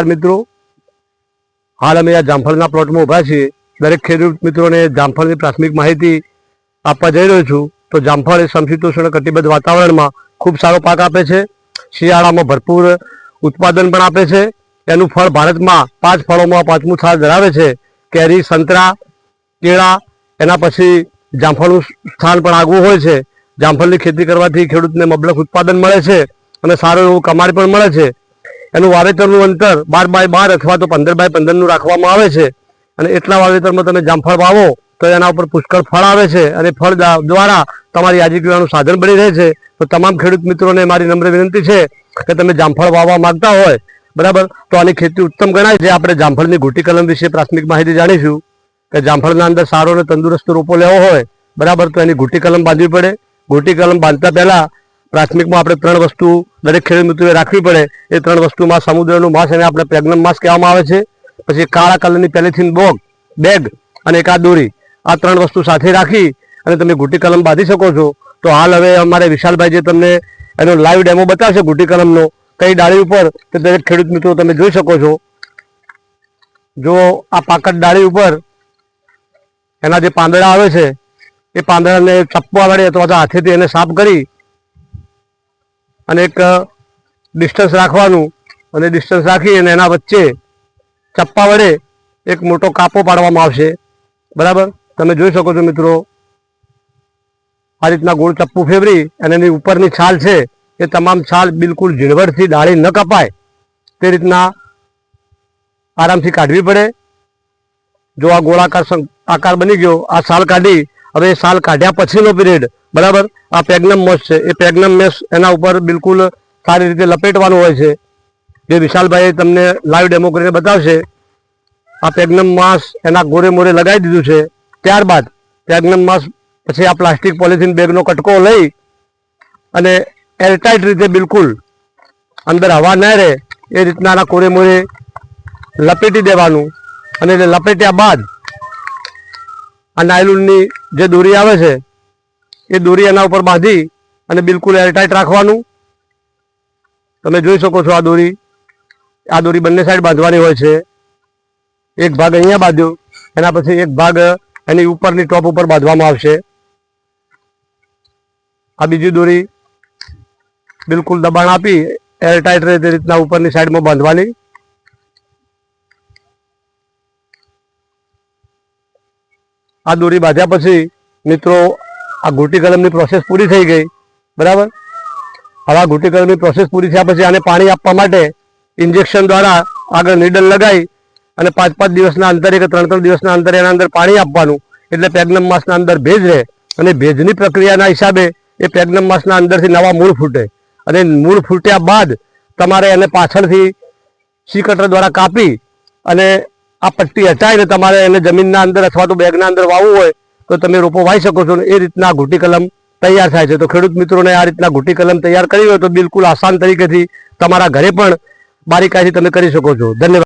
મિત્રો. હાલ અમે આ જામફળના પ્લોટમાં ઊભા છીએ. દરેક ખેડૂત મિત્રોને જામફળની પ્રાથમિક માહિતી આપવા જઈ રહ્યો છું. તો જામફળ એ સમશીતોષ્ણ કટિબદ્ધ વાતાવરણમાં ખૂબ સારો પાક આપે છે. શિયાળામાં ભરપૂર ઉત્પાદન પણ આપે છે. એનું ફળ ભારતમાં પાંચ ફળોમાં પાંચમું સ્થાન ધરાવે છે. કેરી, સંતરા, કેળા, એના પછી જામફળનું સ્થાન પણ આગવું હોય છે. જામફળની ખેતી કરવાથી ખેડૂતને મબલક ઉત્પાદન મળે છે અને સારું એવું કમાણી પણ મળે છે. એનું વાવેતરનું અંતર બાર બાય બાર અથવા તો પંદર બાય પંદરનું રાખવામાં આવે છે. અને એટલા વાવેતરમાં તમે જામફળ વાવો તો એના ઉપર પુષ્કળ ફળ આવે છે અને ફળ દ્વારા તમારી આજીવિકાનું સાધન બની રહે છે. તો તમામ ખેડૂત મિત્રોને મારી નમ્ર વિનંતી છે કે તમે જામફળ વાવવા માંગતા હોય, બરાબર? તો આની ખેતી ઉત્તમ ગણાય છે. આપણે જામફળની ઘૂંટી કલમ વિશે પ્રાથમિક માહિતી જાણીશું કે જામફળના અંદર સારો અને તંદુરસ્ત રોપો લેવો હોય, બરાબર? તો એની ઘૂંટી કલમ બાંધવી પડે. ઘૂંટી કલમ બાંધતા પહેલાં પ્રાથમિકમાં આપણે ત્રણ વસ્તુ દરેક ખેડૂત મિત્રોએ રાખવી પડે એ ત્રણ વસ્તુમાં સમુદ્રનું માંસ એને આપણે પ્રેગ્નમ માંસ કહેવામાં આવે છે. પછી કાળા કલરની પેલેથીન બોગ, બેગ અને એક આ દોરી આ ત્રણ વસ્તુ સાથે રાખી અને તમે ઘૂંટી કલમ બાંધી શકો છો. તો હાલ હવે અમારે વિશાલભાઈ જે તમને એનો લાઈવ ડેમો બતાવશે ઘૂંટી કલમનો કઈ ડાળી ઉપર તે દરેક ખેડૂત મિત્રો તમે જોઈ શકો છો. જો આ પાકડ ડાળી ઉપર એના જે પાંદડા આવે છે, એ પાંદડાને ચપ્પા વડે અથવા તો હાથેથી એને સાફ કરી અને એક ડિસ્ટન્સ રાખવાનું અને ડિસ્ટન્સ રાખી અને એના વચ્ચે ચપ્પા વડે એક મોટો કાપો પાડવામાં આવશે. બરાબર? તમે જોઈ શકો છો મિત્રો, આ રીતના ગોળ ચપ્પુ ફેરવી અને એની ઉપરની છાલ છે, એ તમામ છાલ બિલકુલ ઝીણવટથી ડાળી ન કપાય. તે રીતના આરામથી કાઢવી પડે. જો આ ગોળાકાર આકાર બની ગયો, આ છાલ કાઢી હવે એ સાલ કાઢ્યા પછીનો પિરિયડ બરાબર? આ પેગ્નમ મોસ છે. એ પેગ્નમ મેસ એના ઉપર બિલકુલ સારી રીતે લપેટવાનું હોય છે. જે વિશાલભાઈએ તમને લાઈવ ડેમો કરીને બતાવશે, આ પેગ્નમ માસ એના ગોરે મોરે લગાવી દીધું છે. ત્યારબાદ પેગ્નમ માસ પછી આ પ્લાસ્ટિક પોલિથીન બેગનો કટકો લઈ અને એરટાઇટ રીતે બિલકુલ અંદર હવા ન રહે, એ રીતના આના કોરે મોરે લપેટી દેવાનું. અને લપેટ્યા બાદ આ નાયલુનની જે દોરી આવે છે, એ દોરી એના ઉપર બાંધી અને બિલકુલ એરટાઈટ રાખવાનું. તમે જોઈ શકો છો આ દોરી આ દોરી બંને સાઈડ બાંધવાની હોય છે. એક ભાગ અહીંયા બાંધ્યો, એના પછી એક ભાગ એની ઉપરની ટોપ ઉપર બાંધવામાં આવશે. આ બીજી દોરી બિલકુલ દબાણ આપી, એરટાઈટ રહે તે રીતના ઉપરની સાઈડમાં બાંધવાની. આ દોરી બાંધ્યા પછી મિત્રો, આ ઘૂંટી કલમની પ્રોસેસ પૂરી થઈ ગઈ. બરાબર? હવે આ ઘૂંટી કલમની પ્રોસેસ પૂરી થયા પછી આને પાણી આપવા માટે ઇન્જેક્શન દ્વારા આગળ નીડલ લગાવી અને પાંચ પાંચ દિવસના અંતરે કે ત્રણ ત્રણ દિવસના અંતરે એના અંદર પાણી આપવાનું. એટલે પેગ્નમ માસના અંદર ભેજ રહે અને ભેજની પ્રક્રિયાના હિસાબે એ પેગ્નમ માસના અંદરથી નવા મૂળ ફૂટે. અને મૂળ ફૂટ્યા બાદ તમારે એને પાછળથી સી કટર દ્વારા કાપી અને આ પટ્ટી હટાવીને તમારે એને જમીનના અંદર અથવા તો બેગના અંદર વાવવું હોય તો તમે રોપો વાવી શકો છો ને એ રીતના ઘૂંટી કલમ તૈયાર થાય છે. તો ખેડૂત મિત્રોને આ રીતના ઘૂંટી કલમ તૈયાર કરી હોય તો બિલકુલ આસાન તરીકેથી તમારા ઘરે પણ બારીકાઈથી તમે કરી શકો છો. ધન્યવાદ.